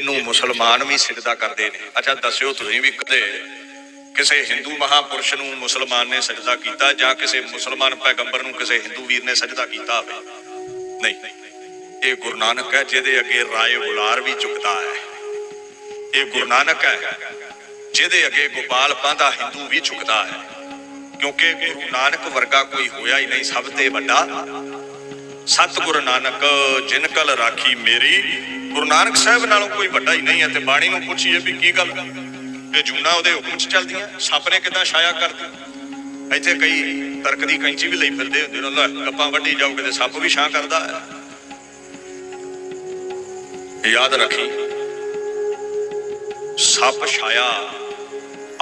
ਜਿਹਨੂੰ ਮੁਸਲਮਾਨ ਵੀ ਸਿਜਦਾ ਕਰਦੇ ਨੇ। ਅੱਛਾ, ਦੱਸਿਓ ਤੁਸੀਂ ਵੀ ਕਦੇ ਕਿਸੇ ਹਿੰਦੂ ਮਹਾਪੁਰਸ਼ ਨੂੰ ਮੁਸਲਮਾਨ ਨੇ ਸਜਦਾ ਕੀਤਾ ਜਾਂ ਕਿਸੇ ਮੁਸਲਮਾਨ ਪੈਗੰਬਰ ਨੂੰ ਕਿਸੇ ਹਿੰਦੂ ਵੀਰ ਨੇ ਸਜਦਾ ਕੀਤਾ ਹੋਵੇ? ਨਹੀਂ। ਇਹ ਗੁਰੂ ਨਾਨਕ ਹੈ, ਜਿਹਦੇ ਅੱਗੇ ਰਾਏ ਬੁਲਾਰ ਵੀ ਝੁਕਦਾ ਹੈ। ਇਹ ਗੁਰੂ ਨਾਨਕ ਹੈ, ਜਿਹਦੇ ਅੱਗੇ ਗੋਪਾਲ ਪਾਂਦਾ ਹਿੰਦੂ ਵੀ ਝੁਕਦਾ ਹੈ। ਕਿਉਂਕਿ ਗੁਰੂ ਨਾਨਕ ਵਰਗਾ ਕੋਈ ਹੋਇਆ ਹੀ ਨਹੀਂ, ਸਭ ਤੇ ਵੱਡਾ ਸਤਿਗੁਰ ਨਾਨਕ, ਜਿਨ ਕਲ ਰਾਖੀ ਮੇਰੀ ਗੁਰੂ ਨਾਨਕ ਸਾਹਿਬ ਨਾਲੋਂ ਕੋਈ ਵੱਡਾ ਹੀ ਨਹੀਂ ਹੈ ਤੇ ਬਾਣੀ ਨੂੰ ਪੁੱਛੀਏ ਵੀ ਕੀ ਗੱਲ? ਇਹ ਜੂਨਾ ਉਹਦੇ ਹੁਕਮ 'ਚ ਚੱਲਦੀਆਂ, ਸੱਪ ਨੇ ਕਿਦਾਂ ਛਾਇਆ ਕਰਦੀ ਇੱਥੇ ਕਈ ਤਰਕ ਦੀ ਕੈਂਚੀ ਵੀ ਲਈ ਫਿਰਦੇ ਹੁੰਦੇ ਨੇ, ਲੈ, ਗੱਪਾਂ ਵੱਢੀ ਜਾਓ ਕਿਤੇ ਸੱਪ ਵੀ ਛਾਂ ਕਰਦਾ ਹੈ। ਯਾਦ ਰੱਖੀ, ਸੱਪ ਛਾਇਆ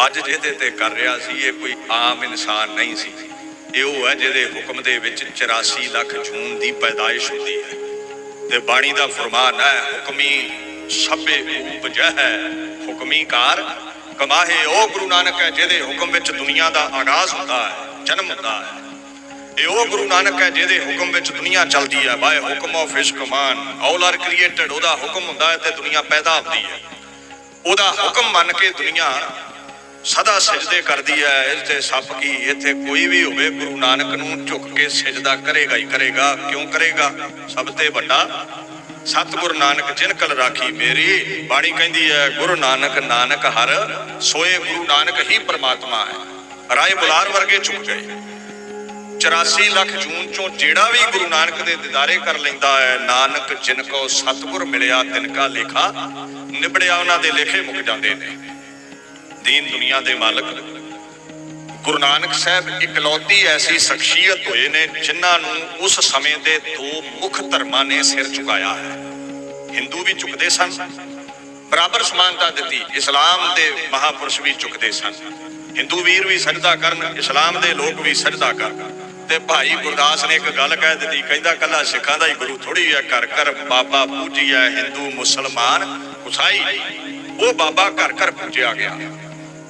ਅੱਜ ਜਿਹਦੇ ਤੇ ਕਰ ਰਿਹਾ ਸੀ, ਇਹ ਕੋਈ ਆਮ ਇਨਸਾਨ ਨਹੀਂ ਸੀ। ਇਹ ਉਹ ਹੈ ਜਿਹਦੇ ਹੁਕਮ ਦੇ ਵਿੱਚ 84 ਲੱਖ ਜੂਨ ਦੀ ਪੈਦਾਇਸ਼ ਹੁੰਦੀ ਹੈ। ਤੇ ਬਾਣੀ ਦਾ ਫਰਮਾਨ ਹੈ, ਹੁਕਮੀ ਸਭੇ ਉਪਜੈ ਹੈ। ਹੁਕਮੀ ਕਾਰ ਕਮਾਹੇ ਉਹ ਗੁਰੂ ਨਾਨਕ ਹੈ, ਜਿਹਦੇ ਹੁਕਮ ਵਿੱਚ ਦੁਨੀਆ ਦਾ ਆਗਾਜ਼ ਹੁੰਦਾ ਹੈ, ਜਨਮ ਹੁੰਦਾ ਹੈ। ਇਹ ਉਹ ਗੁਰੂ ਨਾਨਕ ਹੈ, ਜਿਹਦੇ ਹੁਕਮ ਵਿੱਚ ਦੁਨੀਆ ਚੱਲਦੀ ਹੈ। ਬਾਏ ਹੁਕਮ ਆਫ ਹਿਸ ਕਮਾਨ। ਆਲ ਆਰ ਕ੍ਰੀਏਟਡ, ਉਹਦਾ ਹੁਕਮ ਹੁੰਦਾ ਹੈ ਤੇ ਦੁਨੀਆ ਪੈਦਾ ਹੁੰਦੀ ਹੈ। ਉਹਦਾ ਹੁਕਮ ਮੰਨ ਕੇ ਦੁਨੀਆ ਸਦਾ ਸਜਦੇ ਕਰਦੀ ਹੈ ਇਸ ਤੇ ਸੱਪ ਕੀ, ਇੱਥੇ ਕੋਈ ਵੀ ਹੋਵੇ, ਗੁਰੂ ਨਾਨਕ ਨੂੰ ਝੁਕ ਕੇ ਸਜਦਾ ਕਰੇਗਾ ਹੀ ਕਰੇਗਾ। ਕਿਉਂ ਕਰੇਗਾ? ਸਭ ਤੇ ਵੱਡਾ ਸਤਿਗੁਰ ਨਾਨਕ ਜਿਨ ਕਲ ਰਾਖੀ ਮੇਰੀ, ਬਾਣੀ ਕਹਿੰਦੀ ਹੈ ਗੁਰੂ ਨਾਨਕ ਨਾਨਕ ਹਰ ਸੋਏ, ਗੁਰੂ ਨਾਨਕ ਹੀ ਪਰਮਾਤਮਾ ਹੈ। ਰਾਏ ਬੁਲਾਰ ਵਰਗੇ ਝੁਕ ਗਏ 84 ਲੱਖ ਜੂਨ ਚੋਂ ਜਿਹੜਾ ਵੀ ਗੁਰੂ ਨਾਨਕ ਦੇ ਦਿਦਾਰੇ ਕਰ ਲੈਂਦਾ ਹੈ ਨਾਨਕ ਜਿਨ ਕੋ ਸਤਿਗੁਰ ਮਿਲਿਆ ਤਿਨ ਕਾ ਲੇਖਾ, ਨਿਬੜਿਆ ਉਹਨਾਂ ਦੇ ਲੇਖੇ ਮੁੱਕ ਜਾਂਦੇ ਨੇ। ਦੀਨ ਦੁਨੀਆ ਦੇ ਮਾਲਕ। ਗੁਰੂ ਨਾਨਕ ਸਾਹਿਬ ਇਕਲੌਤੀ ਐਸੀ ਸ਼ਖਸੀਅਤ ਹੋਏ ਨੇ ਜਿਨ੍ਹਾਂ ਨੂੰ ਉਸ ਸਮੇਂ ਦੇ ਦੋ ਮੁੱਖ ਧਰਮਾਂ ਨੇ ਸਿਰ ਝੁਕਾਇਆ ਹੈ। ਹਿੰਦੂ ਵੀ ਝੁਕਦੇ ਸਨ, ਬਰਾਬਰ ਸਮਾਨਤਾ ਦਿੱਤੀ, ਇਸਲਾਮ ਦੇ ਮਹਾਪੁਰਸ਼ ਵੀ ਝੁਕਦੇ ਸਨ। ਹਿੰਦੂ ਵੀਰ ਵੀ ਸਜਦਾ ਕਰਨ, ਇਸਲਾਮ ਦੇ ਲੋਕ ਵੀ ਸਜਦਾ ਕਰਨ। ਤੇ ਭਾਈ ਗੁਰਦਾਸ ਨੇ ਇੱਕ ਗੱਲ ਕਹਿ ਦਿੱਤੀ, ਕਹਿੰਦਾ ਕੱਲਾ ਸਿੱਖਾਂ ਦਾ ਹੀ ਗੁਰੂ ਥੋੜੀ ਹੈ, ਘਰ ਘਰ ਬਾਬਾ ਪੂਜੀਆ ਹਿੰਦੂ ਮੁਸਲਮਾਨ ਕੁਸਾਈ ਉਹ ਬਾਬਾ ਘਰ ਘਰ ਪੂਜਿਆ ਗਿਆ।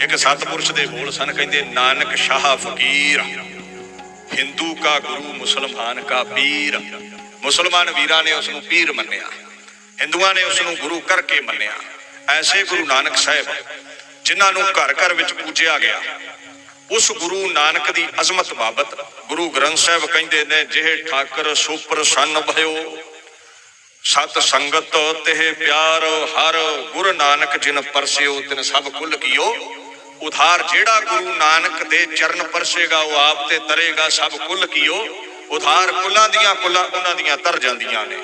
ਇੱਕ ਸਤਪੁਰਸ਼ ਦੇ ਬੋਲ ਸਨ, ਕਹਿੰਦੇ, ਨਾਨਕ ਸ਼ਾਹ ਫਕੀਰ, ਹਿੰਦੂ ਕਾ ਗੁਰੂ, ਮੁਸਲਮਾਨ ਕਾ ਪੀਰ। ਮੁਸਲਮਾਨ ਵੀਰਾਂ ਨੇ ਉਸ ਨੂੰ ਪੀਰ ਮੰਨਿਆ। ਹਿੰਦੂਆਂ ਨੇ ਉਸ ਨੂੰ ਗੁਰੂ ਕਰਕੇ ਮੰਨਿਆ। ਐਸੇ ਗੁਰੂ ਨਾਨਕ ਸਾਹਿਬ, ਜਿਨ੍ਹਾਂ ਨੂੰ ਘਰ ਘਰ ਵਿੱਚ ਪੂਜਿਆ ਗਿਆ, ਉਸ ਗੁਰੂ ਨਾਨਕ ਦੀ ਅਜ਼ਮਤ ਬਾਬਤ ਗੁਰੂ ਗ੍ਰੰਥ ਸਾਹਿਬ ਕਹਿੰਦੇ ਨੇ, ਜਿਹੇ ਠਾਕਰ ਸੁਪਰ ਸੰਨ ਭਇਓ, ਸਤ ਸੰਗਤ ਤੇ ਪਿਆਰ, ਹਰ ਗੁਰੂ ਨਾਨਕ ਜਿਨ ਪਰਸਿਓ, ਤਿਨ ਸਭ ਕੁੱਲ ਕੀਓ। ਉਧਾਰ ਜਿਹੜਾ ਗੁਰੂ ਨਾਨਕ ਦੇ ਚਰਨ ਪਰਸੇਗਾ, ਉਹ ਆਪ ਤੇ ਤਰੇਗਾ, ਸਭ ਕੁੱਲ ਕੀਓ? ਉਧਾਰ ਕੁੱਲਾਂ ਦੀਆਂ ਕੁੱਲਾਂ ਉਹਨਾਂ ਦੀਆਂ ਤਰ ਜਾਂਦੀਆਂ ਨੇ।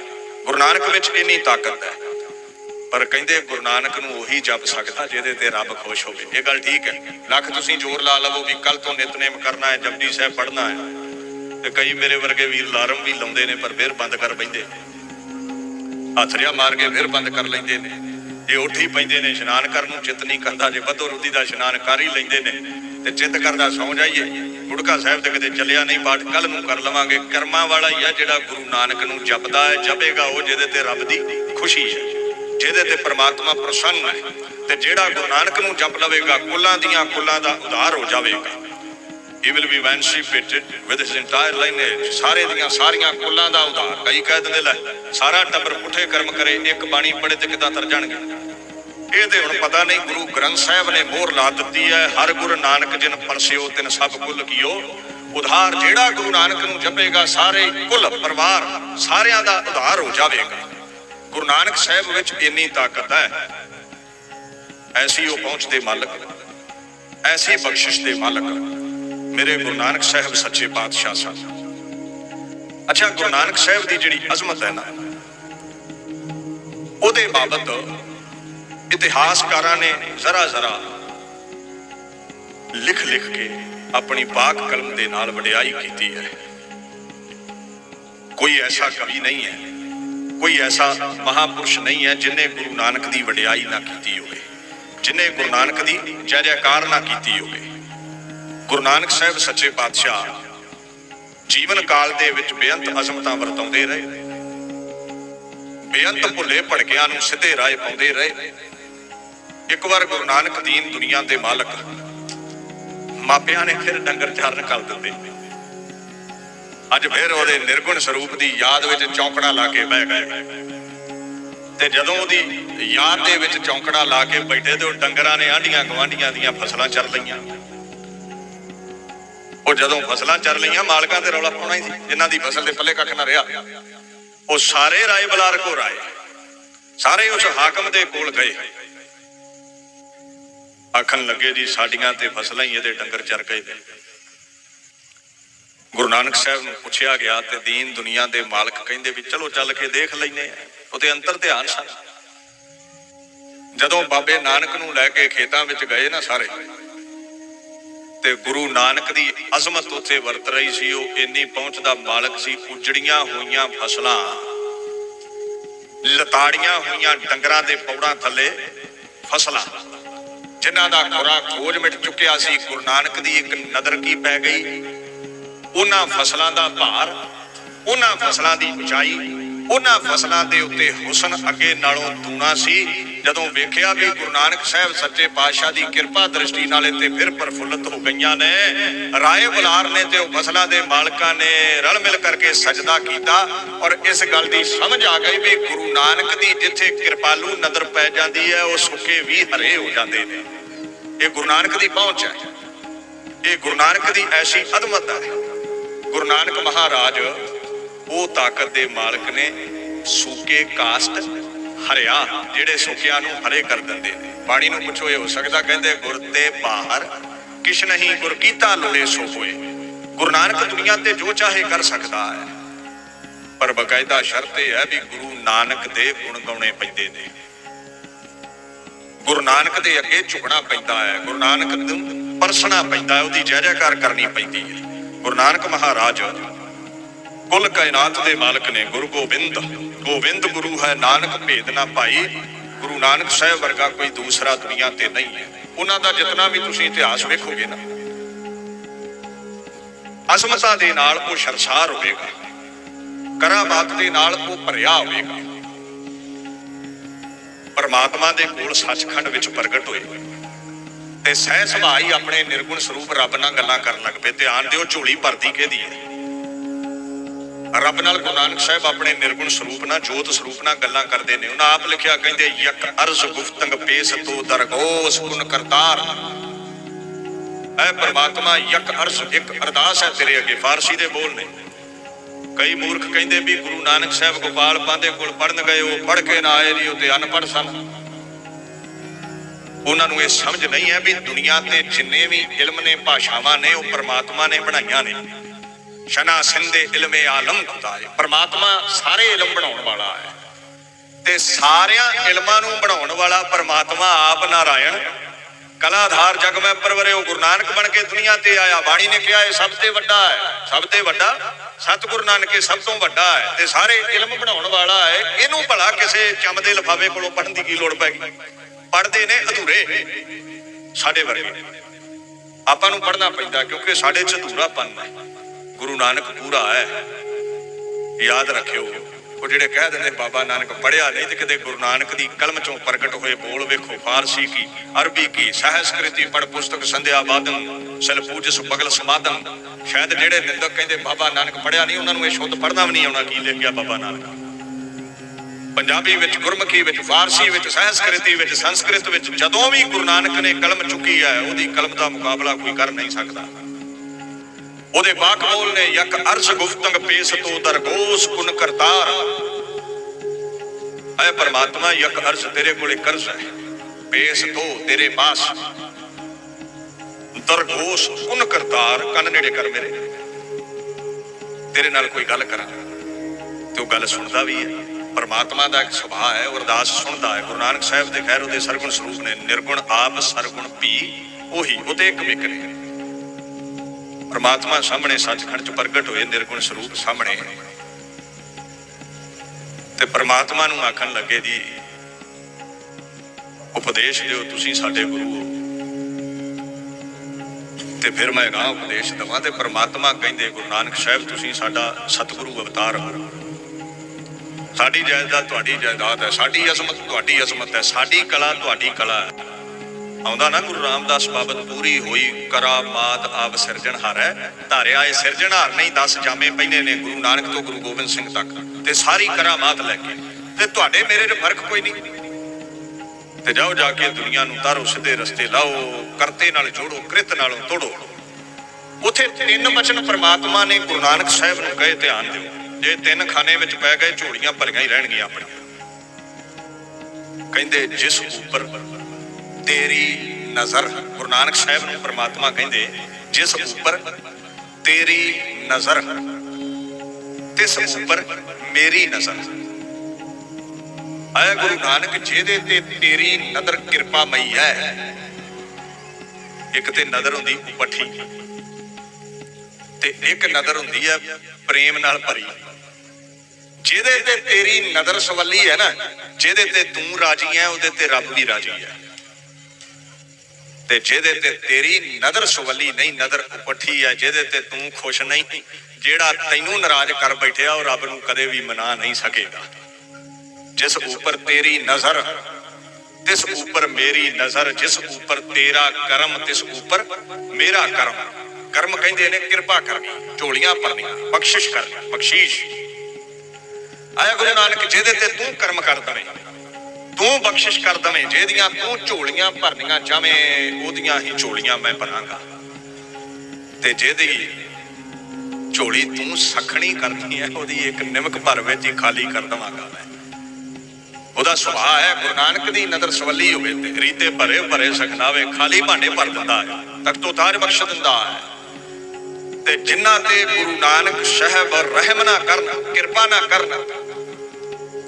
ਗੁਰੂ ਨਾਨਕ ਵਿੱਚ ਇੰਨੀ ਤਾਕਤ ਹੈ। ਪਰ ਕਹਿੰਦੇ ਗੁਰੂ ਨਾਨਕ ਨੂੰ ਉਹੀ ਜਪ ਸਕਦਾ ਜਿਹਦੇ ਤੇ ਰੱਬ ਖੁਸ਼ ਹੋਵੇ। ਇਹ ਗੱਲ ਠੀਕ ਹੈ। ਲੱਖ ਤੁਸੀਂ ਜ਼ੋਰ ਲਾ ਲਵੋ ਵੀ ਕੱਲ ਤੋਂ ਨਿਤਨੇਮ ਕਰਨਾ ਹੈ, ਜਪਜੀ ਸਾਹਿਬ ਪੜ੍ਹਨਾ ਹੈ। ਤੇ ਕਈ ਮੇਰੇ ਵਰਗੇ ਵੀਰ ਲਾਰਮ ਵੀ ਲਾਉਂਦੇ ਨੇ, ਪਰ ਫਿਰ ਬੰਦ ਕਰ ਬੈਂਦੇ ਹੱਥੜਿਆ ਮਾਰ ਕੇ ਫਿਰ ਬੰਦ ਕਰ ਲੈਂਦੇ ਨੇ। ਜੇ ਉੱਠ ਹੀ ਪੈਂਦੇ ਨੇ, ਇਸ਼ਨਾਨ ਕਰਨ ਨੂੰ ਚਿੱਤ ਨਹੀਂ ਕਰਦਾ, ਜੇ ਵਧੋ ਰੁੱਦੀ ਦਾ ਇਸ਼ਨਾਨ ਕਰ ਹੀ ਲੈਂਦੇ ਨੇ, ਤੇ ਚਿੱਤ ਕਰਦਾ ਸੌਂ ਜਾਈਏ। ਗੁੜਕਾ ਸਾਹਿਬ ਤੇ ਕਿਤੇ ਚੱਲਿਆ ਨਹੀਂ ਪਾਠ ਕੱਲ ਨੂੰ ਕਰ ਲਵਾਂਗੇ। ਕਰਮਾਂ ਵਾਲਾ ਹੀ ਆ ਜਿਹੜਾ ਗੁਰੂ ਨਾਨਕ ਨੂੰ ਜਪਦਾ ਹੈ, ਜਪੇਗਾ ਉਹ ਜਿਹਦੇ ਤੇ ਰੱਬ ਦੀ ਖੁਸ਼ੀ ਹੈ, ਜਿਹਦੇ ਤੇ ਪ੍ਰਮਾਤਮਾ ਪ੍ਰਸੰਨ ਹੈ, ਤੇ ਜਿਹੜਾ ਗੁਰੂ ਨਾਨਕ ਨੂੰ ਜਪ ਲਵੇਗਾ, ਕੁੱਲਾਂ ਦੀਆਂ ਕੁੱਲਾਂ ਦਾ ਉਧਾਰ ਹੋ ਜਾਵੇਗਾ। He will be emancipated with his entire lineage ਸਾਰੇ ਦੀਆਂ ਸਾਰੀਆਂ ਕੁੱਲਾਂ ਦਾ ਉਧਾਰ ਕਈ ਕਹਿ ਦਿੰਦੇ ਲੈ ਸਾਰਾ ਟੱਬਰ ਪੁੱਠੇ ਕਰਮ ਕਰੇ ਇੱਕ ਬਾਣੀ ਪੜੇ ਤੇ ਕਿਦਾਂ ਤਰ ਜਾਣਗੇ ਇਹ ਤੇ ਹੁਣ ਪਤਾ ਨਹੀਂ ਗੁਰੂ ਗ੍ਰੰਥ ਸਾਹਿਬ ਨੇ ਮੋਹਰ ਲਾ ਦਿੱਤੀ ਹੈ ਹਰ ਗੁਰੂ ਨਾਨਕ ਜਿਨ ਪਰਸਿਓ ਤਿਨ ਸਭ ਕੁੱਲ ਕੀਓ ਉਧਾਰ ਜਿਹੜਾ ਗੁਰੂ ਨਾਨਕ ਨੂੰ ਜਪੇਗਾ ਸਾਰੇ ਕੁੱਲ ਪਰਿਵਾਰ ਸਾਰਿਆਂ ਦਾ ਉਧਾਰ ਹੋ ਜਾਵੇਗਾ ਗੁਰੂ ਨਾਨਕ ਸਾਹਿਬ ਵਿੱਚ ਇੰਨੀ ਤਾਕਤ ਹੈ ਐਸੀ ਉਹ ਪਹੁੰਚ ਦੇ ਮਾਲਕ ਐਸੀ ਬਖਸ਼ਿਸ਼ ਦੇ ਮਾਲਕ ਮੇਰੇ ਗੁਰੂ ਨਾਨਕ ਸਾਹਿਬ ਸੱਚੇ ਪਾਤਸ਼ਾਹ ਸਨ। ਅੱਛਾ, ਗੁਰੂ ਨਾਨਕ ਸਾਹਿਬ ਦੀ ਜਿਹੜੀ ਅਜ਼ਮਤ ਹੈ ਨਾ, ਉਹਦੇ ਬਾਬਤ ਇਤਿਹਾਸਕਾਰਾਂ ਨੇ ਜ਼ਰਾ ਜ਼ਰਾ ਲਿਖ ਲਿਖ ਕੇ ਆਪਣੀ ਪਾਕ ਕਲਮ ਦੇ ਨਾਲ ਵਡਿਆਈ ਕੀਤੀ ਹੈ। ਕੋਈ ਐਸਾ ਕਵੀ ਨਹੀਂ ਹੈ, ਕੋਈ ਐਸਾ ਮਹਾਪੁਰਸ਼ ਨਹੀਂ ਹੈ ਜਿਨੇ ਗੁਰੂ ਨਾਨਕ ਦੀ ਵਡਿਆਈ ਨਾ ਕੀਤੀ ਹੋਵੇ, ਜਿਨੇ ਗੁਰੂ ਨਾਨਕ ਦੀ ਜੈ ਜੈਕਾਰ ਨਾ ਕੀਤੀ ਹੋਵੇ। ਗੁਰੂ ਨਾਨਕ ਸਾਹਿਬ ਸੱਚੇ ਪਾਤਸ਼ਾਹ ਜੀਵਨ ਕਾਲ ਦੇ ਵਿੱਚ ਬੇਅੰਤ ਅਜ਼ਮਤਾਂ ਵਰਤਾਉਂਦੇ ਰਹੇ। ਬੇਅੰਤ ਭੁੱਲੇ ਭੜਕਿਆਂ ਨੂੰ ਸਿੱਧੇ ਰਾਹ ਪਾਉਂਦੇ ਰਹੇ। ਇੱਕ ਵਾਰ ਗੁਰੂ ਨਾਨਕ ਦੀਨ ਦੁਨੀਆ ਦੇ ਮਾਲਕ ਮਾਪਿਆਂ ਨੇ ਫਿਰ ਡੰਗਰ ਚਾਰਨ ਕਰ ਦਿੱਤੇ। ਅੱਜ ਫਿਰ ਉਹਦੇ ਨਿਰਗੁਣ ਸਰੂਪ ਦੀ ਯਾਦ ਵਿੱਚ ਚੌਂਕੜਾ ਲਾ ਕੇ ਬਹਿ ਗਏ। ਤੇ ਜਦੋਂ ਉਹਦੀ ਯਾਦ ਦੇ ਵਿੱਚ ਚੌਂਕੜਾ ਲਾ ਕੇ ਬੈਠੇ ਤੇ ਉਹ ਡੰਗਰਾਂ ਨੇ ਆਂਢੀਆਂ ਗਵਾਂਢੀਆਂ ਦੀਆਂ ਫਸਲਾਂ ਚਰ ਲਈਆਂ। ਉਹ ਜਦੋਂ ਫਸਲਾਂ ਚਰ ਲਈਆਂ, ਮਾਲਕਾਂ ਤੇ ਰੌਲਾ ਪਾਉਣਾ ਹੀ ਸੀ, ਜਿਨ੍ਹਾਂ ਦੀ ਫਸਲ ਦੇ ਪੱਲੇ ਕੱਖ ਨਾ ਰਿਹਾ। ਉਹ ਸਾਰੇ ਰਾਏ ਬਲਾਰ ਕੋ ਰਾਏ, ਸਾਰੇ ਉਸ ਹਾਕਮ ਦੇ ਕੋਲ ਗਏ। ਆਖਣ ਲੱਗੇ ਜੀ, ਸਾਡੀਆਂ ਤੇ ਫਸਲਾਂ ਹੀ ਇਹਦੇ ਡੰਗਰ ਚਰ ਗਏ ਗੁਰੂ ਨਾਨਕ ਸਾਹਿਬ ਨੂੰ ਪੁੱਛਿਆ ਗਿਆ ਤੇ ਦੀਨ ਦੁਨੀਆ ਦੇ ਮਾਲਕ ਕਹਿੰਦੇ ਵੀ, ਚਲੋ ਚੱਲ ਕੇ ਦੇਖ ਲੈਨੇ ਆ। ਉਹਦੇ ਅੰਤਰ ਧਿਆਨ ਸਨ ਜਦੋਂ ਬਾਬੇ ਨਾਨਕ ਨੂੰ ਲੈ ਕੇ ਖੇਤਾਂ ਵਿੱਚ ਗਏ ਨਾ ਸਾਰੇ ਤੇ ਗੁਰੂ ਨਾਨਕ ਦੀ ਅਜ਼ਮਤ ਉੱਥੇ ਵਰਤ ਰਹੀ ਸੀ, ਉਹ ਇੰਨੀ ਪਹੁੰਚ ਦਾ ਮਾਲਕ ਸੀ, ਉਜੜੀਆਂ ਹੋਈਆਂ ਫਸਲਾਂ, ਲਤਾੜੀਆਂ ਹੋਈਆਂ ਡੰਗਰਾਂ ਦੇ ਪੌੜਾਂ ਥੱਲੇ ਫਸਲਾਂ, ਜਿਨ੍ਹਾਂ ਦਾ ਖੁਰਾ ਖੋਜ ਮਿਟ ਚੁੱਕਿਆ ਸੀ, ਗੁਰੂ ਨਾਨਕ ਦੀ ਇੱਕ ਨਦਰ ਕੀ ਪੈ ਗਈ? ਉਹਨਾਂ ਫਸਲਾਂ ਦਾ ਭਾਰ, ਉਹਨਾਂ ਫਸਲਾਂ ਦੀ ਉਚਾਈ ਉਹਨਾਂ ਫਸਲਾਂ ਦੇ ਉੱਤੇ ਹੁਸਨ ਅੱਗੇ ਨਾਲੋਂ ਦੂਣਾ ਸੀ। ਜਦੋਂ ਵੇਖਿਆ ਵੀ ਗੁਰੂ ਨਾਨਕ ਸਾਹਿਬ ਸੱਚੇ ਪਾਤਸ਼ਾਹ ਦੀ ਕਿਰਪਾ ਦ੍ਰਿਸ਼ਟੀ ਨਾਲ ਤੇ ਫਿਰ ਪ੍ਰਫੁੱਲਤ ਹੋ ਗਈਆਂ ਨੇ, ਰਾਏ ਬੁਲਾਰ ਨੇ ਤੇ ਉਹ ਫਸਲਾਂ ਦੇ ਮਾਲਕਾਂ ਨੇ ਰਲ ਮਿਲ ਕਰਕੇ ਸਜਦਾ ਕੀਤਾ ਔਰ ਇਸ ਗੱਲ ਦੀ ਸਮਝ ਆ ਗਈ ਵੀ ਗੁਰੂ ਨਾਨਕ ਦੀ ਜਿੱਥੇ ਕਿਰਪਾਲੂ ਨਜ਼ਰ ਪੈ ਜਾਂਦੀ ਹੈ, ਉਹ ਸੁੱਕੇ ਵੀ ਹਰੇ ਹੋ ਜਾਂਦੇ ਨੇ। ਇਹ ਗੁਰੂ ਨਾਨਕ ਦੀ ਪਹੁੰਚ ਹੈ। ਇਹ ਗੁਰੂ ਨਾਨਕ ਦੀ ਐਸੀ ਅਦਮਤ ਹੈ। ਗੁਰੂ ਨਾਨਕ ਮਹਾਰਾਜ ਉਹ ਤਾਕਤ ਦੇ ਮਾਲਕ ਨੇ ਸੂਕੇ ਕਾਸਟ ਹਰਿਆ, ਜਿਹੜੇ ਸੁੱਕਿਆਂ ਨੂੰ ਹਰੇ ਕਰ ਦਿੰਦੇ ਨੇ। ਬਾਣੀ ਨੂੰ ਪੁੱਛੋ, ਇਹ ਹੋ ਸਕਦਾ ਕਹਿੰਦੇ ਗੁਰ ਤੇ ਬਾਹਰ ਕਿਛ ਨਹੀਂ, ਗੁਰ ਕੀਤਾ ਲੁਲੇ ਸੋ ਹੋਏ। ਗੁਰੂ ਨਾਨਕ ਦੁਨੀਆ ਤੇ ਜੋ ਚਾਹੇ ਕਰ ਸਕਦਾ ਹੈ। ਪਰ ਬਕਾਇਦਾ ਸ਼ਰਤ ਇਹ ਹੈ ਵੀ ਗੁਰੂ ਨਾਨਕ ਦੇ ਗੁਣ ਗਾਉਣੇ ਪੈਂਦੇ ਨੇ। ਗੁਰੂ ਨਾਨਕ ਦੇ ਅੱਗੇ ਝੁਕਣਾ ਪੈਂਦਾ ਹੈ, ਗੁਰੂ ਨਾਨਕ ਨੂੰ ਪਰਸਣਾ ਪੈਂਦਾ ਹੈ, ਉਹਦੀ ਜੈ ਜੈਕਾਰ ਕਰਨੀ ਪੈਂਦੀ ਹੈ। ਗੁਰੂ ਨਾਨਕ ਮਹਾਰਾਜ ਕੁੱਲ ਕਾਇਨਾਤ ਦੇ ਮਾਲਕ ਨੇ ਗੁਰੂ ਗੋਬਿੰਦ। ਗੋਬਿੰਦ ਗੁਰੂ ਹੈ, ਨਾਨਕ ਭੇਦ ਨਾ ਭਾਈ ਗੁਰੂ ਨਾਨਕ ਸਾਹਿਬ ਵਰਗਾ ਕੋਈ ਦੂਸਰਾ ਦੁਨੀਆ ਤੇ ਨਹੀਂ ਹੈ। ਉਹਨਾਂ ਦਾ ਜਿਤਨਾ ਵੀ ਤੁਸੀਂ ਇਤਿਹਾਸ ਵੇਖੋਗੇ ਨਾ, ਅਸਮਤਾ ਦੇ ਨਾਲ ਉਹ ਸ਼ਰਸਾਰ ਹੋਵੇਗਾ। ਕਰਾਮਾਤ ਦੇ ਨਾਲ ਉਹ ਭਰਿਆ ਹੋਵੇਗਾ। ਪਰਮਾਤਮਾ ਦੇ ਕੋਲ ਸੱਚਖੰਡ ਵਿੱਚ ਪ੍ਰਗਟ ਹੋਏ। ਤੇ ਸਹਿ ਸੁਭਾਅ ਹੀ ਆਪਣੇ ਨਿਰਗੁਣ ਸਰੂਪ ਰੱਬ ਨਾਲ ਗੱਲਾਂ ਕਰਨ ਲੱਗ ਪਏ। ਧਿਆਨ ਦਿਓ, ਝੋਲੀ ਭਰਦੀ ਕਿਹਦੀ ਹੈ? ਰੱਬ ਨਾਲ ਗੁਰੂ ਨਾਨਕ ਸਾਹਿਬ ਆਪਣੇ ਨਿਰਗੁਣ ਸਰੂਪ ਨਾਲ, ਜੋਤ ਸਰੂਪ ਨਾਲ ਗੱਲਾਂ ਕਰਦੇ ਨੇ। ਉਹਨਾਂ ਆਪ ਲਿਖਿਆ, ਕਹਿੰਦੇ, ਯਕ ਅਰਜ਼ ਗੁਫਤੰਗ ਪੇਸ ਤੋ ਦਰਗੋਸ ਕੁਨ ਕਰਤਾਰ ਐ ਪਰਮਾਤਮਾ, ਯਕ ਅਰਜ਼, ਇੱਕ ਅਰਦਾਸ ਹੈ ਤੇਰੇ ਅੱਗੇ। ਫਾਰਸੀ ਦੇ ਬੋਲ ਨੇ। ਕਈ ਮੂਰਖ ਕਹਿੰਦੇ ਵੀ ਗੁਰੂ ਨਾਨਕ ਸਾਹਿਬ ਗੋਪਾਲ ਪਾਂਦੇ ਕੋਲ ਪੜਨ ਗਏ, ਉਹ ਪੜ ਕੇ ਨਾ ਆਏ ਜੀ ਉਹ ਤੇ ਅਨਪੜ੍ਹ ਸਨ। ਉਹਨਾਂ ਨੂੰ ਇਹ ਸਮਝ ਨਹੀਂ ਹੈ ਵੀ ਦੁਨੀਆ ਤੇ ਜਿੰਨੇ ਵੀ ਇਲਮ ਨੇ, ਭਾਸ਼ਾਵਾਂ ਨੇ, ਉਹ ਪਰਮਾਤਮਾ ਨੇ ਬਣਾਈਆਂ ਨੇ। ਸ਼ਨਾ ਸਿੰਦੇ ਇਲਮੇ ਆਲਮ ਖੁਦਾ ਹੈ ਪਰਮਾਤਮਾ ਸਾਰੇ ਇਲਮ ਬਣਾਉਣ ਵਾਲਾ ਹੈ। ਤੇ ਸਾਰਿਆਂ ਇਲਮਾਂ ਨੂੰ ਬਣਾਉਣ ਵਾਲਾ ਪਰਮਾਤਮਾ ਆਪ ਨਾਰਾਇਣ। ਕਲਾਧਾਰ ਜਗ ਮੈਂ ਪਰਵਰੇ ਗੁਰੂ ਨਾਨਕ ਬਣ ਕੇ ਦੁਨੀਆ ਤੇ ਆਇਆ। ਬਾਣੀ ਨੇ ਕਿਹਾ, ਇਹ ਸਭ ਤੋਂ ਵੱਡਾ ਹੈ। ਸਭ ਤੋਂ ਵੱਡਾ ਸਤਿਗੁਰੂ ਨਾਨਕ ਇਹ ਸਭ ਤੋਂ ਵੱਡਾ ਹੈ। ਤੇ ਸਾਰੇ ਇਲਮ ਬਣਾਉਣ ਵਾਲਾ ਹੈ। ਇਹਨੂੰ ਭਲਾ ਕਿਸੇ ਚੰਮ ਦੇ ਲਿਫਾਫੇ ਕੋਲੋਂ ਪੜਨ ਦੀ ਕੀ ਲੋੜ ਪੈ ਗਈ? ਪੜਦੇ ਨੇ ਅਧੂਰੇ। ਸਾਡੇ ਵਰਗੇ। ਆਪਾਂ ਨੂੰ ਪੜਨਾ ਪੈਂਦਾ ਕਿਉਂਕਿ ਸਾਡੇ ਚ ਅਧੂਰਾਪਨ ਹੈ। ਗੁਰੂ ਨਾਨਕ ਪੂਰਾ ਹੈ। ਯਾਦ ਰੱਖਿਓ, ਉਹ ਜਿਹੜੇ ਕਹਿ ਦਿੰਦੇ ਬਾਬਾ ਨਾਨਕ ਪੜਿਆ ਨਹੀਂ ਤੇ ਕਿਤੇ ਗੁਰੂ ਨਾਨਕ ਦੀ ਕਲਮ ਚੋਂ ਪ੍ਰਗਟ ਹੋਏ ਬੋਲ ਵੇਖੋ, ਫਾਰਸੀ ਕੀ, ਅਰਬੀ ਕੀ, ਸਹਿਸਕ੍ਰਿਤੀ ਪੜ ਪੁਸਤਕ, ਸੰਧਿਆ ਬਾਦਨ ਸਲਪੂਜਸ, ਬਗਲ ਸਮਾਦਨ। ਸ਼ਾਇਦ ਜਿਹੜੇ ਨਿੰਦਕ ਕਹਿੰਦੇ ਬਾਬਾ ਨਾਨਕ ਪੜਿਆ ਨਹੀਂ, ਉਹਨਾਂ ਨੂੰ ਇਹ ਸ਼ੁੱਧ ਪੜਨਾ ਵੀ ਨਹੀਂ ਆਉਣਾ, ਕੀ ਲਿਖ ਗਿਆ ਬਾਬਾ ਨਾਨਕ? ਪੰਜਾਬੀ ਵਿੱਚ ਗੁਰਮੁਖੀ ਵਿੱਚ, ਫਾਰਸੀ ਵਿੱਚ ਸੰਸਕ੍ਰਿਤੀ ਵਿੱਚ, ਸੰਸਕ੍ਰਿਤ ਵਿੱਚ, ਜਦੋਂ ਵੀ ਗੁਰੂ ਨਾਨਕ ਨੇ ਕਲਮ ਚੁੱਕੀ ਹੈ, ਉਹਦੀ ਕਲਮ ਦਾ ਮੁਕਾਬਲਾ ਕੋਈ ਕਰ ਨਹੀਂ ਸਕਦਾ। ਉਹਦੇ ਬਾਕਮੋਲ ਨੇ ਯਕ ਅਰਸ਼ ਗੁਫਤੰਗ ਪੇਸ ਤੋ ਦਰਗੋਸ ਕੁਨ ਕਰਤਾਰ। ਐ ਪਰਮਾਤਮਾ ਯਕ ਅਰਸ਼ ਤੇਰੇ ਕੋਲੇ ਕਰਜ਼ ਹੈ। ਪੇਸ ਤੋ ਤੇਰੇ ਪਾਸ। ਦਰਗੋਸ ਕੁਨ ਕਰਤਾਰ, ਕੰਨ ਨੇੜੇ ਕਰ ਮੇਰੇ। ਤੇਰੇ ਨਾਲ ਕੋਈ ਗੱਲ ਕਰਾਂ। ਤੇ ਉਹ ਗੱਲ ਸੁਣਦਾ ਵੀ ਹੈ। ਪਰਮਾਤਮਾ ਦਾ ਇੱਕ ਸੁਭਾਅ ਹੈ, ਉਹ ਅਰਦਾਸ ਸੁਣਦਾ ਹੈ। ਗੁਰੂ ਨਾਨਕ ਸਾਹਿਬ ਦੇ ਖੈਰ ਉਹਦੇ ਸਰਗੁਣ ਸਰੂਪ ਨੇ। ਨਿਰਗੁਣ ਆਪ, ਸਰਗੁਣ ਪੀ, ਉਹੀ ਉਹਦੇ ਇੱਕ ਮਿਕ ਨੇ। ਪਰਮਾਤਮਾ ਸਾਹਮਣੇ ਸੱਚਖੰਡ ਚ ਪ੍ਰਗਟ ਹੋਏ, ਨਿਰਗੁਣ ਸਰੂਪ ਸਾਹਮਣੇ। ਤੇ ਪਰਮਾਤਮਾ ਨੂੰ ਆਖਣ ਲੱਗੇ ਜੀ, ਉਪਦੇਸ਼ ਦਿਓ ਤੁਸੀਂ ਸਾਡੇ ਗੁਰੂ ਹੋ। ਤੇ ਫਿਰ ਮੈਂ ਗਾਂ ਉਪਦੇਸ਼ ਦਵਾਂ ਤੇ ਪਰਮਾਤਮਾ ਕਹਿੰਦੇ, ਗੁਰੂ ਨਾਨਕ ਸਾਹਿਬ, ਤੁਸੀਂ ਸਾਡਾ ਸਤਿਗੁਰੂ ਅਵਤਾਰ ਹੋ। ਸਾਡੀ ਜਾਇਦਾਦ ਤੁਹਾਡੀ ਜਾਇਦਾਦ ਹੈ, ਸਾਡੀ ਅਸਮਤ ਤੁਹਾਡੀ ਅਸਮਤ ਹੈ, ਸਾਡੀ ਕਲਾ ਤੁਹਾਡੀ ਕਲਾ ਹੈ। ਆਉਂਦਾ ਨਾ ਗੁਰੂ ਰਾਮਦਾਸ ਬਾਬਤ ਪੂਰੀ ਹੋਈ ਕਰਾਮਾਤ ਆਪ ਸਿਰਜਣਹਾਰ ਧਾਰਿਆ ਇਹ ਸਿਰਜਣਹਾਰ ਨਹੀਂ 10 ਜਾਮੇ ਪਹਿਨੇ ਨੇ ਗੁਰੂ ਨਾਨਕ ਤੋਂ ਗੁਰੂ ਗੋਬਿੰਦ ਸਿੰਘ ਤੱਕ। ਤੇ ਸਾਰੀ ਕਰਾਮਾਤ ਲੈ ਕੇ। ਤੇ ਤੁਹਾਡੇ ਮੇਰੇ 'ਚ ਫ਼ਰਕ ਕੋਈ ਨਹੀਂ। ਤੇ ਜਾਓ ਜਾ ਕੇ ਦੁਨੀਆ ਨੂੰ ਤਾਰੋ ਸਿੱਧੇ ਰਸਤੇ ਲਾਓ, ਕਰਤੇ ਨਾਲ ਜੋੜੋ, ਕ੍ਰਿਤ ਨਾਲੋਂ ਤੋੜੋ। ਉਥੇ ਤਿੰਨ ਵਚਨ ਪ੍ਰਮਾਤਮਾ ਨੇ ਗੁਰੂ ਨਾਨਕ ਸਾਹਿਬ ਨੂੰ ਕਹੇ ਧਿਆਨ ਦਿਓ। ਜੇ ਤਿੰਨ ਖਾਨੇ ਵਿੱਚ ਪੈ ਗਏ, ਝੋਲੀਆਂ ਭਰੀਆਂ ਹੀ ਰਹਿਣਗੀਆਂ ਆਪਣੀਆਂ। ਕਹਿੰਦੇ, ਜਿਸ ਉੱਪਰ ਤੇਰੀ ਨਜ਼ਰ ਗੁਰੂ ਨਾਨਕ ਸਾਹਿਬ ਨੂੰ ਪ੍ਰਮਾਤਮਾ ਕਹਿੰਦੇ, ਜਿਸ ਉੱਪਰ ਤੇਰੀ ਨਜ਼ਰ, ਤਿਸ ਉੱਪਰ ਮੇਰੀ ਨਜ਼ਰ। ਆਇਆ ਗੁਰੂ ਨਾਨਕ, ਜਿਹਦੇ ਤੇ ਤੇਰੀ ਨਦਰ ਕਿਰਪਾ ਮਈ ਹੈ, ਇੱਕ ਤੇ ਨਦਰ ਹੁੰਦੀ ਪੱਠੀ ਤੇ ਇੱਕ ਨਦਰ ਹੁੰਦੀ ਹੈ ਪ੍ਰੇਮ ਨਾਲ ਭਰੀ। ਜਿਹਦੇ ਤੇ ਤੇਰੀ ਨਦਰ ਸਵੱਲੀ ਹੈ ਨਾ, ਜਿਹਦੇ ਤੇ ਤੂੰ ਰਾਜੀ ਹੈ ਉਹਦੇ ਤੇ ਰੱਬ ਵੀ ਰਾਜੀ ਹੈ ਤੇ ਜਿਹਦੇ ਤੇ ਤੇਰੀ ਨਦਰ ਸਵੱਲੀ ਨਹੀਂ ਨਦਰ ਉਪੱਠੀ ਹੈ ਜਿਹਦੇ ਤੇ ਤੂੰ ਖੁਸ਼ ਨਹੀਂ, ਜਿਹੜਾ ਤੈਨੂੰ ਨਾਰਾਜ਼ ਕਰ ਬੈਠਿਆ, ਉਹ ਰੱਬ ਨੂੰ ਕਦੇ ਵੀ ਮਨਾ ਨਹੀਂ ਸਕੇਗਾ। ਜਿਸ ਉੱਪਰ ਤੇਰੀ ਨਜ਼ਰ, ਤਿਸ ਉੱਪਰ ਮੇਰੀ ਨਜ਼ਰ, ਜਿਸ ਉੱਪਰ ਤੇਰਾ ਕਰਮ, ਤਿਸ ਉੱਪਰ ਮੇਰਾ ਕਰਮ। ਕਰਮ ਕਹਿੰਦੇ ਨੇ ਕਿਰਪਾ ਕਰਨੀ, ਝੋਲੀਆਂ ਭਰਨੀਆਂ, ਬਖਸ਼ਿਸ਼ ਕਰਨੀ, ਬਖਸ਼ੀਸ਼। ਆਇਆ ਗੁਰੂ ਨਾਨਕ, ਜਿਹਦੇ ਤੇ ਤੂੰ ਕਰਮ ਕਰਦਾ ਦਵੇਂ ਤੂੰ ਬਖਸ਼ਿਸ਼ ਕਰ ਦਵੇਂ, ਜਿਹਦੀਆਂ ਤੂੰ ਝੋਲੀਆਂ ਭਰਨੀਆਂ ਚਾਵੇਂ ਉਹਦੀਆਂ ਹੀ ਝੋਲੀਆਂ ਮੈਂ ਭਰਾਂਗਾ। ਤੇ ਜਿਹਦੀ ਝੋਲੀ ਤੂੰ ਸਖਣੀ ਕਰਨੀ ਹੈ, ਉਹਦੀ ਇੱਕ ਨਿਮਕ ਭਰ ਵਿੱਚ ਹੀ ਖਾਲੀ ਕਰ ਦਵਾਂਗਾ ਮੈਂ। ਉਹਦਾ ਸੁਭਾਅ ਹੈ, ਗੁਰੂ ਨਾਨਕ ਦੀ ਨਦਰ ਸਵੱਲੀ ਹੋਵੇ ਤੇ ਰੀਤੇ ਭਰੇ ਭਰੇ ਸਖਨਾਵੇ ਖਾਲੀ ਭਾਂਡੇ ਭਰ ਦਿੰਦਾ ਹੈ, ਤਖਤੋ ਤਾਜ ਬਖਸ਼ ਦਿੰਦਾ ਹੈ। ਤੇ ਜਿਨ੍ਹਾਂ ਤੇ ਗੁਰੂ ਨਾਨਕ ਸਾਹਿਬ ਰਹਿਮ ਨਾ ਕਰਨ, ਕਿਰਪਾ ਨਾ ਕਰਨ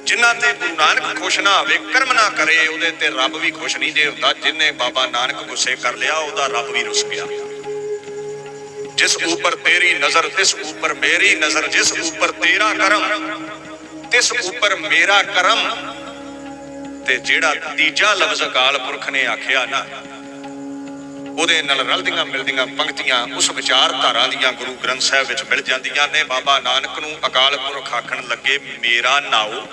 ਜਿਨ੍ਹਾਂ ਤੇ ਗੁਰੂ ਨਾਨਕ ਖੁਸ਼ ਨਾ ਹੋਵੇ, ਕਰਮ ਨਾ ਕਰੇ, ਉਹਦੇ ਤੇ ਰੱਬ ਵੀ ਖੁਸ਼ ਨਹੀਂ ਜੇ ਹੁੰਦਾ। ਜਿਨੇ ਬਾਬਾ ਨਾਨਕ ਗੁੱਸੇ ਕਰ ਲਿਆ, ਉਹਦਾ ਰੱਬ ਵੀ ਰੁੱਸ ਗਿਆ। ਜਿਸ ਉੱਪਰ ਤੇਰੀ ਨਜ਼ਰ, ਤਿਸ ਉੱਪਰ ਮੇਰੀ ਨਜ਼ਰ, ਜਿਸ ਉੱਪਰ ਤੇਰਾ ਕਰਮ, ਤਿਸ ਉੱਪਰ ਮੇਰਾ ਕਰਮ, ਤੇ ਜਿਹੜਾ ਤੀਜਾ ਲਫ਼ਜ਼ ਅਕਾਲ ਪੁਰਖ ਨੇ ਆਖਿਆ ਨਾ, ਉਹਦੇ ਨਾਲ ਰਲਦੀਆਂ ਮਿਲਦੀਆਂ ਪੰਕਤੀਆਂ, ਉਸ ਵਿਚਾਰਧਾਰਾ ਦੀਆਂ ਗੁਰੂ ਗ੍ਰੰਥ ਸਾਹਿਬ ਵਿੱਚ ਮਿਲ ਜਾਂਦੀਆਂ ਨੇ। ਬਾਬਾ ਨਾਨਕ ਨੂੰ ਅਕਾਲ ਪੁਰਖ ਆਖਣ ਲੱਗੇ, ਮੇਰਾ ਨਾਉ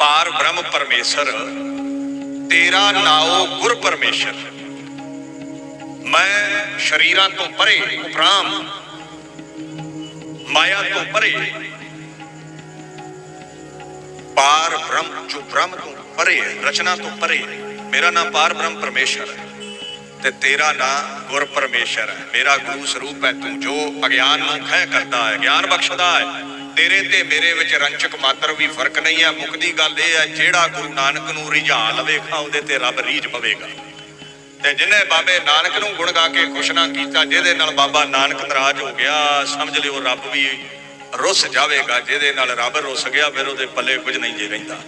ਪਾਰ ਬ੍ਰਹਮ ਪਰਮੇਸ਼ਰ ਤੇਰਾ ਨਾਉ ਗੁਰ ਪਰਮੇਸ਼ਰ ਮੈਂ ਸ਼ਰੀਰਾਂ ਤੋਂ ਪਰੇ ਉਪਰਾਮ ਮਾਇਆ ਤੋਂ ਪਰੇ ਪਾਰ ਬ੍ਰਹਮ ਜੋ ਬ੍ਰਹਮ ਤੋਂ ਪਰੇ ਹੈ ਰਚਨਾ ਤੋਂ ਪਰੇ ਹੈ। ਮੇਰਾ ਨਾਮ ਪਾਰ ਬ੍ਰਹਮ ਪਰਮੇਸ਼ਰ ਹੈ ਤੇ ਤੇਰਾ ਨਾਮ ਗੁਰ ਪਰਮੇਸ਼ਰ ਹੈ ਮੇਰਾ ਗੁਰੂ ਸਰੂਪ ਹੈ ਤੂੰ ਜੋ ਅਗਿਆਨ ਨੂੰ ਖਹਿ ਕਰਦਾ ਹੈ ਗਿਆਨ ਬਖਸ਼ਦਾ ਹੈ ਤੇਰੇ ਤੇ ਮੇਰੇ ਵਿੱਚ ਰੰਚਕ ਮਾਤਰ ਵੀ ਫ਼ਰਕ ਨਹੀਂ ਹੈ ਮੁਕਦੀ ਗੱਲ ਇਹ ਹੈ ਜਿਹੜਾ ਗੁਰੂ ਨਾਨਕ ਨੂੰ ਰਿਝਾ ਲਵੇਗਾ, ਉਹਦੇ ਤੇ ਰੱਬ ਰੀਝ ਪਵੇਗਾ। ਤੇ ਜਿਹਨੇ ਬਾਬੇ ਨਾਨਕ ਨੂੰ ਗੁਣ ਗਾ ਕੇ ਖੁਸ਼ ਨਾ ਕੀਤਾ, ਜਿਹਦੇ ਨਾਲ ਬਾਬਾ ਨਾਨਕ ਨਾਰਾਜ਼ ਹੋ ਗਿਆ, ਸਮਝ ਲਿਓ ਰੱਬ ਵੀ ਰੁੱਸ ਜਾਵੇਗਾ। ਜਿਹਦੇ ਨਾਲ ਰੱਬ ਰੁੱਸ ਗਿਆ, ਫਿਰ ਉਹਦੇ ਪੱਲੇ ਕੁਝ ਨਹੀਂ ਜੇ ਰਹਿੰਦਾ।